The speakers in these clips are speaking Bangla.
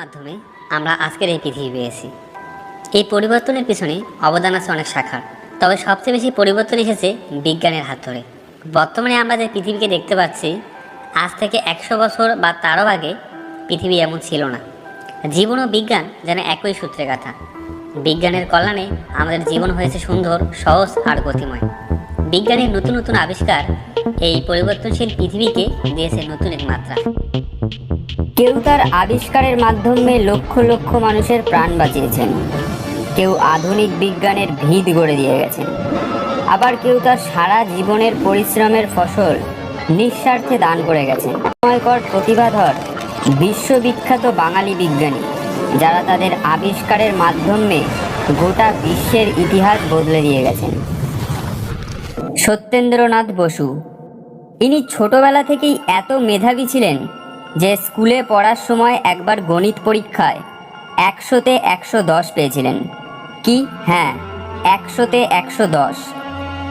মাধ্যমে আমরা আজকের এই পৃথিবী পেয়েছি। এই পরিবর্তনের পিছনে অবদান আছে অনেক শাখার তবে সবচেয়ে বেশি পরিবর্তন এসেছে বিজ্ঞানের হাত ধরে। বর্তমানে আমরা যে পৃথিবীকে দেখতে পাচ্ছি, আজ থেকে একশো বছর বা তারও আগে পৃথিবী এমন ছিল না। জীবন ও বিজ্ঞান যেন একই সূত্রে গাথা বিজ্ঞানের কল্যাণে আমাদের জীবন হয়েছে সুন্দর, সহজ আর গতিময়। বিজ্ঞানের নতুন নতুন আবিষ্কার এই পরিবর্তনশীল পৃথিবীকে দিয়েছে নতুন এক মাত্রা। কেউ তার আবিষ্কারের মাধ্যমে লক্ষ লক্ষ মানুষের প্রাণ বাঁচিয়েছেন। কেউ আধুনিক বিজ্ঞানের ভিত গড়ে দিয়ে গেছেন। আবার কেউ তার সারা জীবনের পরিশ্রমের ফসল নিঃস্বার্থে দান করে গেছেন। সময়কর প্রতিভাধর, বিশ্ববিখ্যাত বাঙালি বিজ্ঞানী, যারা তাদের আবিষ্কারের মাধ্যমে গোটা বিশ্বের ইতিহাস বদলে দিয়ে গেছেন। সত্যেন্দ্রনাথ বসু, ইনি ছোটবেলা থেকেই এত মেধাবী ছিলেন যে স্কুলে পড়ার সময় একবার গণিত পরীক্ষায় একশোতে একশো দশ পেয়েছিলেন। কি? হ্যাঁ একশোতে একশো দশ।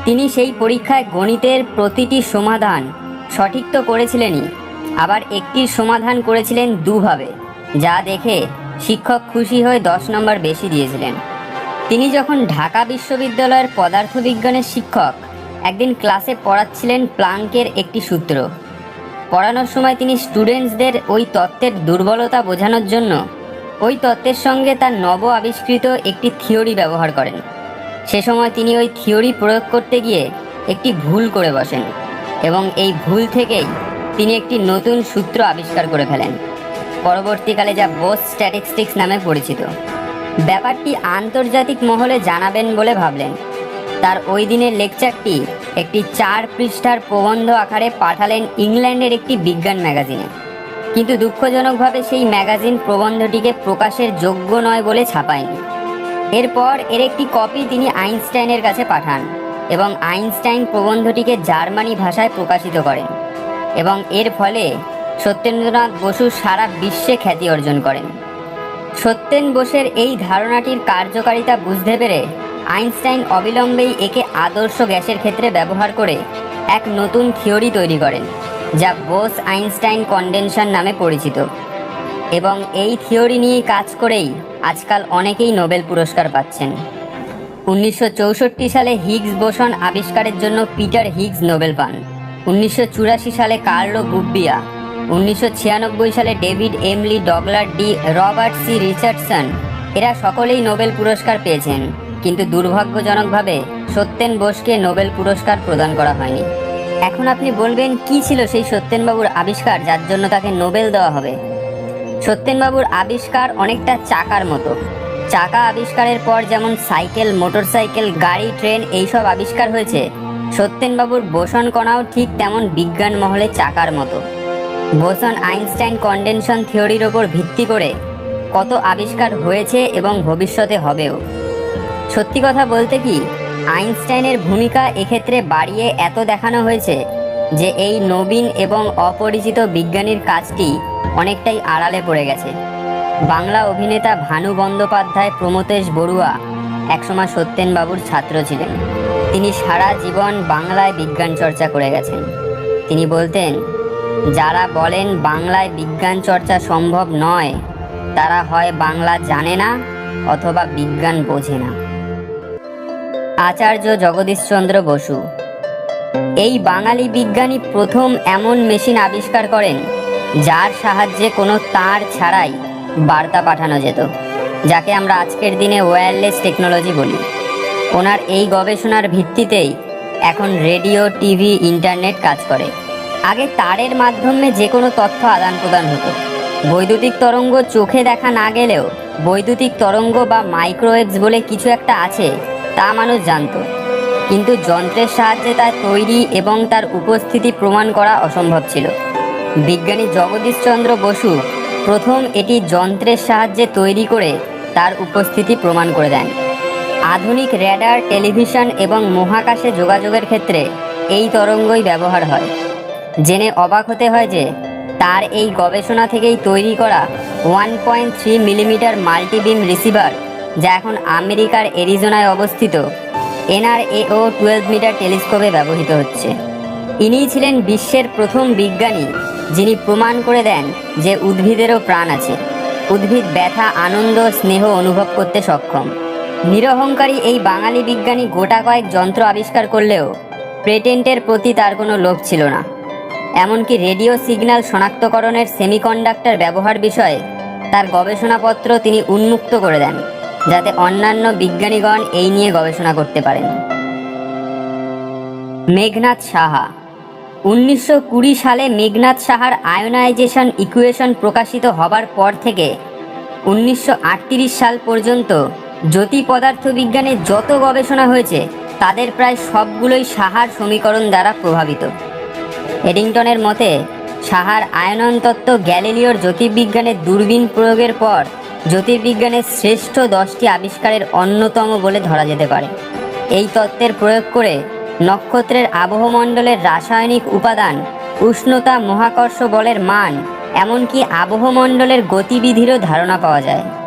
তিনি সেই পরীক্ষায় গণিতের প্রতিটি সমাধান সঠিক তো করেছিলেনই, আবার একটির সমাধান করেছিলেন দুভাবে, যা দেখে শিক্ষক খুশি হয়ে দশ নম্বর বেশি দিয়েছিলেন। তিনি যখন ঢাকা বিশ্ববিদ্যালয়ের পদার্থবিজ্ঞানের শিক্ষক একদিন ক্লাসে পড়াচ্ছিলেন প্লাঙ্কের একটি সূত্র। পড়ানোর সময় তিনি স্টুডেন্টসদের ওই তত্ত্বের দুর্বলতা বোঝানোর জন্য ওই তত্ত্বের সঙ্গে তার নব আবিষ্কৃত একটি থিওরি ব্যবহার করেন। সে সময় তিনি ওই থিওরি প্রয়োগ করতে গিয়ে একটি ভুল করে বসেন এবং এই ভুল থেকেই তিনি একটি নতুন সূত্র আবিষ্কার করে ফেলেন। পরবর্তীকালে যা বোস স্ট্যাটিস্টিক্স নামে পরিচিত। ব্যাপারটি আন্তর্জাতিক মহলে জানাবেন বলে ভাবলেন। তার ওই দিনের লেকচারটি একটি চার পৃষ্ঠার প্রবন্ধ আকারে পাঠালেন ইংল্যান্ডের একটি বিজ্ঞান ম্যাগাজিনে। কিন্তু দুঃখজনকভাবে সেই ম্যাগাজিন প্রবন্ধটিকে প্রকাশের যোগ্য নয় বলে ছাপায়নি। এরপর এর একটি কপি তিনি আইনস্টাইনের কাছে পাঠান এবং আইনস্টাইন প্রবন্ধটিকে জার্মানি ভাষায় প্রকাশিত করেন এবং এর ফলে সত্যেন্দ্রনাথ বসু সারা বিশ্বে খ্যাতি অর্জন করেন। সত্যেন বোসের এই ধারণাটির কার্যকারিতা বুঝতে পেরে আইনস্টাইন অবিলম্বেই একে আদর্শ গ্যাসের ক্ষেত্রে ব্যবহার করে এক নতুন থিওরি তৈরি করেন, যা বোস আইনস্টাইন কন্ডেনশন নামে পরিচিত। এবং এই থিওরি নিয়ে কাজ করেই আজকাল অনেকেই নোবেল পুরস্কার পাচ্ছেন। উনিশশো চৌষট্টি সালে হিগস বোসন আবিষ্কারের জন্য পিটার হিগস নোবেল পান। উনিশশো চুরাশি সালে কার্লো গুব্বিয়া। উনিশশো ছিয়ানব্বই সালে David M Lee Douglas D Robert C Richardson. এরা সকলেই নোবেল পুরস্কার পেয়েছেন। কিন্তু দুর্ভাগ্যজনকভাবে সত্যেন বোসকে নোবেল পুরস্কার প্রদান করা হয়নি। এখন আপনি বলবেন, কি ছিল সেই সত্যেনবাবুর আবিষ্কার যার জন্য তাকে নোবেল দেওয়া হবে? সত্যেনবাবুর আবিষ্কার অনেকটা চাকার মতো। চাকা আবিষ্কারের পর যেমন সাইকেল, মোটরসাইকেল, গাড়ি, ট্রেন এইসব আবিষ্কার হয়েছে, সত্যেনবাবুর বোসন কণাও ঠিক তেমন বিজ্ঞান মহলে চাকার মতো। বোসন আইনস্টাইন কন্ডেনশন থিওরির ওপর ভিত্তি করে কত আবিষ্কার হয়েছে এবং ভবিষ্যতে হবেও। সত্যি কথা বলতে কি, আইনস্টাইনের ভূমিকা এক্ষেত্রে বাড়িয়ে এত দেখানো হয়েছে যে এই নবীন এবং অপরিচিত বিজ্ঞানীর কাজটি অনেকটাই আড়ালে পড়ে গেছে। বাংলা অভিনেতা ভানু বন্দ্যোপাধ্যায় প্রমথেশ বড়ুয়া একসময় সত্যেনবাবুর ছাত্র ছিলেন। তিনি সারা জীবন বাংলায় বিজ্ঞান চর্চা করে গেছেন। তিনি বলতেন, যারা বলেন বাংলায় বিজ্ঞান চর্চা সম্ভব নয়, তারা হয় বাংলা জানে না অথবা বিজ্ঞান বোঝে না। আচার্য জগদীশচন্দ্র বসু। এই বাঙালি বিজ্ঞানী প্রথম এমন মেশিন আবিষ্কার করেন, যার সাহায্যে কোনো তার ছাড়াই বার্তা পাঠানো যেত, যাকে আমরা আজকের দিনে ওয়্যারলেস টেকনোলজি বলি। ওনার এই গবেষণার ভিত্তিতেই এখন রেডিও টিভি ইন্টারনেট কাজ করে। আগে তারের মাধ্যমে যে কোনো তথ্য আদান প্রদান হতো। বৈদ্যুতিক তরঙ্গ চোখে দেখা না গেলেও বৈদ্যুতিক তরঙ্গ বা মাইক্রোওয়েভস বলে কিছু একটা আছে তা মানুষ জানতো। কিন্তু যন্ত্রের সাহায্যে তার তৈরি এবং তার উপস্থিতি প্রমাণ করা অসম্ভব ছিল। বিজ্ঞানী জগদীশচন্দ্র বসু প্রথম এটি যন্ত্রের সাহায্যে তৈরি করে তার উপস্থিতি প্রমাণ করে দেন। আধুনিক র্যাডার, টেলিভিশন এবং মহাকাশে যোগাযোগের ক্ষেত্রে এই তরঙ্গই ব্যবহার হয়। জেনে অবাক হতে হয় যে তার এই গবেষণা থেকেই তৈরি করা one point three millimetre multibeam receiver যা এখন আমেরিকার এরিজোনায় অবস্থিত। এনআরএও টুয়েলভ মিটার টেলিস্কোপে ব্যবহৃত হচ্ছে। ইনিই ছিলেন বিশ্বের প্রথম বিজ্ঞানী, যিনি প্রমাণ করে দেন যে উদ্ভিদেরও প্রাণ আছে। উদ্ভিদ ব্যথা, আনন্দ, স্নেহ অনুভব করতে সক্ষম। নিরহংকারী এই বাঙালি বিজ্ঞানী গোটা কয়েক যন্ত্র আবিষ্কার করলেও পেটেন্টের প্রতি তার কোনো লোভ ছিল না। এমনকি রেডিও সিগন্যাল শনাক্তকরণের সেমিকন্ডাক্টর ব্যবহার বিষয়ে তার গবেষণাপত্র তিনি উন্মুক্ত করে দেন। যাতে অন্যান্য বিজ্ঞানীগণ এই নিয়ে গবেষণা করতে পারেন। মেঘনাথ সাহা। উনিশশো কুড়ি সালে মেঘনাথ সাহার আয়োনাইজেশন ইকুয়েশন প্রকাশিত হবার পর থেকে উনিশশো আটত্রিশ সাল পর্যন্ত জ্যোতি পদার্থবিজ্ঞানে যত গবেষণা হয়েছে, তাদের প্রায় সবগুলোই সাহার সমীকরণ দ্বারা প্রভাবিত। এডিংটনের মতে, সাহার আয়নন তত্ত্ব গ্যালিলিওর জ্যোতির্বিজ্ঞানের দূরবীন প্রয়োগের পর জ্যোতির্বিজ্ঞানের শ্রেষ্ঠ দশটি আবিষ্কারের অন্যতম বলে ধরা যেতে পারে। এই তত্ত্বের প্রয়োগ করে নক্ষত্রের আবহমণ্ডলের রাসায়নিক উপাদান, উষ্ণতা মহাকর্ষ বলের মান, এমনকি আবহমণ্ডলের গতিবিধিরও ধারণা পাওয়া যায়।